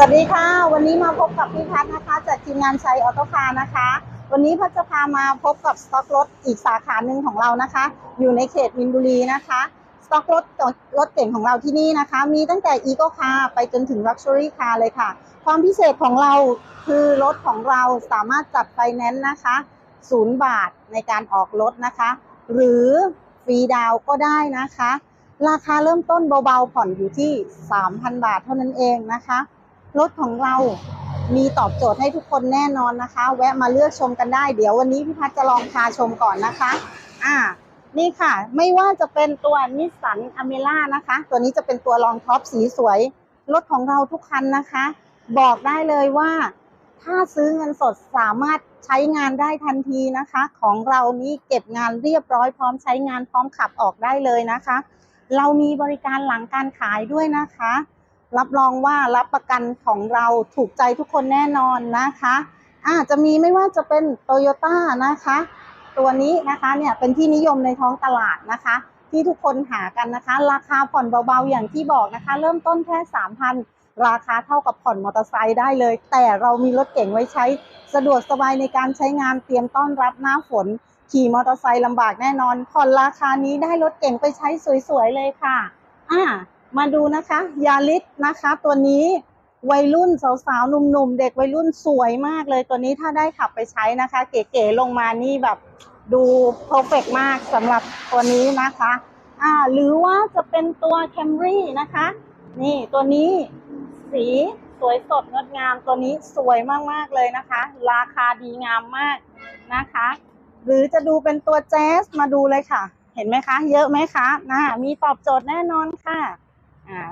สวัสดีค่ะ วันนี้มาพบกับพี่พัฒนนะคะ จากทีมงานชัยออโต้คาร์นะคะ วันนี้พัฒจะพามาพบกับสต็อกรถอีกสาขาหนึ่งของเรานะคะ อยู่ในเขตมินบุรีนะคะ สต็อกรถรถเก่งของเราที่นี่นะคะ มีตั้งแต่อีโ c คาร์ไปจนถึง Luxury Car เลยค่ะ ความพิเศษของเราคือรถของเราสามารถจัดไฟแนนซ์นะคะศูนย์บาทในการออกรถนะคะ หรือฟรีดาวก็ได้นะคะ ราคาเริ่มต้นเบาๆผ่อนอยู่ที่ 3,000 บาทเท่านั้นเองนะคะ รถของเรามีตอบโจทย์ให้ทุกคนแน่นอนนะคะ แวะมาเลือกชมกันได้ เดี๋ยววันนี้พี่พัฒจะลองพาชมก่อนนะคะ อ่า นี่ค่ะ ไม่ว่าจะเป็นตัวนิสสันอเมล่านะคะ ตัวนี้จะเป็นตัวรองท็อปสีสวย รถของเราทุกคันนะคะ บอกได้เลยว่า ถ้าซื้อเงินสดสามารถใช้งานได้ทันทีนะคะ ของเรานี้เก็บงานเรียบร้อยพร้อมใช้งานพร้อมขับออกได้เลยนะคะ เรามีบริการหลังการขายด้วยนะคะ รับรองว่ารับประกันของเราถูกใจทุกคนแน่นอนนะคะอาจะมีไม่ว่าจะเป็นโตโยต้านะคะ ตัวนี้นะคะเนี่ยเป็นที่นิยมในท้องตลาดนะคะ ที่ทุกคนหากันนะคะ ราคาผ่อนเบาๆอย่างที่บอกนะคะ เริ่มต้นแค่3,000ราคาเท่ากับผ่อนมอเตอร์ไซค์ได้เลย แต่เรามีรถเก่งไว้ใช้ สะดวกสบายในการใช้งานเตรียมต้อนรับหน้าฝน ขี่มอเตอร์ไซค์ลำบากแน่นอน ผ่อนราคานี้ได้รถเก่งไปใช้สวยๆเลยค่ะ อ่า มาดูนะคะยาลิสนะคะ ตัวนี้วัยรุ่นสาวๆหนุ่มๆเด็กวัยรุ่นสวยมากเลยตัวนี้ถ้าได้ขับไปใช้นะคะ เก๋ๆลงมานี่แบบดูเพอร์เฟกมากสำหรับตัวนี้นะคะอ่าหรือว่าจะเป็นตัวแคมรี่นะคะ นี่ตัวนี้สีสวยสดงดงามตัวนี้สวยมากๆเลยนะคะ ราคาดีงามมากนะคะ หรือจะดูเป็นตัวแจ๊สมาดูเลยค่ะ เห็นไหมคะ เยอะไหมคะนะมีตอบโจทย์แน่นอนค่ะ อ่า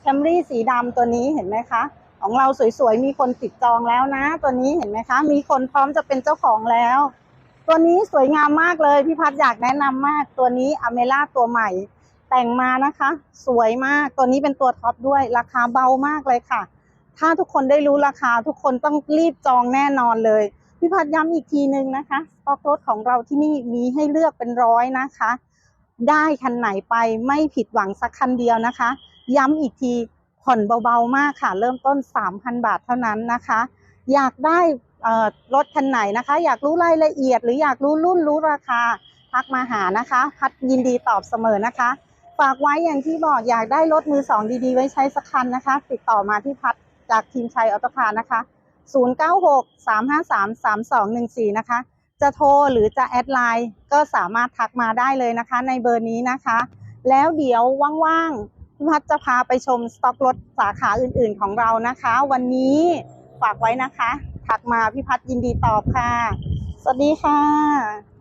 แคมรี่สีดำตัวนี้เห็นไหมคะ ของเราสวยๆ มีคนติดจองแล้วนะ ตัวนี้เห็นไหมคะ มีคนพร้อมจะเป็นเจ้าของแล้ว ตัวนี้สวยงามมากเลย พี่พัดอยากแนะนำมาก ตัวนี้อเมล่าตัวใหม่ แต่งมานะคะ สวยมาก ตัวนี้เป็นตัวท็อปด้วย ราคาเบามากเลยค่ะ ถ้าทุกคนได้รู้ราคาทุกคนต้องรีบจองแน่นอนเลยพี่พัดย้ำอีกทีนึงนะคะสต็อกรถของเราที่นี่มีให้เลือกเป็นร้อยนะคะ ได้คันไหนไปไม่ผิดหวังสักคันเดียวนะคะ ย้ำอีกทีผ่อนเบาๆมากค่ะ เริ่มต้น 3,000 บาทเท่านั้นนะคะ อยากได้รถคันไหนนะคะ อยากรู้รายละเอียด หรืออยากรู้รุ่นรู้ราคาทักมาหานะคะ พัดยินดีตอบเสมอนะคะ ฝากไว้อย่างที่บอกอยากได้รถมือสองดีๆ ไว้ใช้สักคันนะคะ ติดต่อมาที่พัดจากทีมชัยออโตคานะคะ 0963533214 นะคะ จะโทรหรือจะแอดไลน์ก็สามารถทักมาได้เลยนะคะ ในเบอร์นี้นะคะ แล้วเดี๋ยวว่างๆพี่พัฒน์จะพาไปชมสต็อกรถสาขาอื่นๆของเรานะคะ วันนี้ฝากไว้นะคะ ทักมาพี่พัฒน์ยินดีตอบค่ะ สวัสดีค่ะ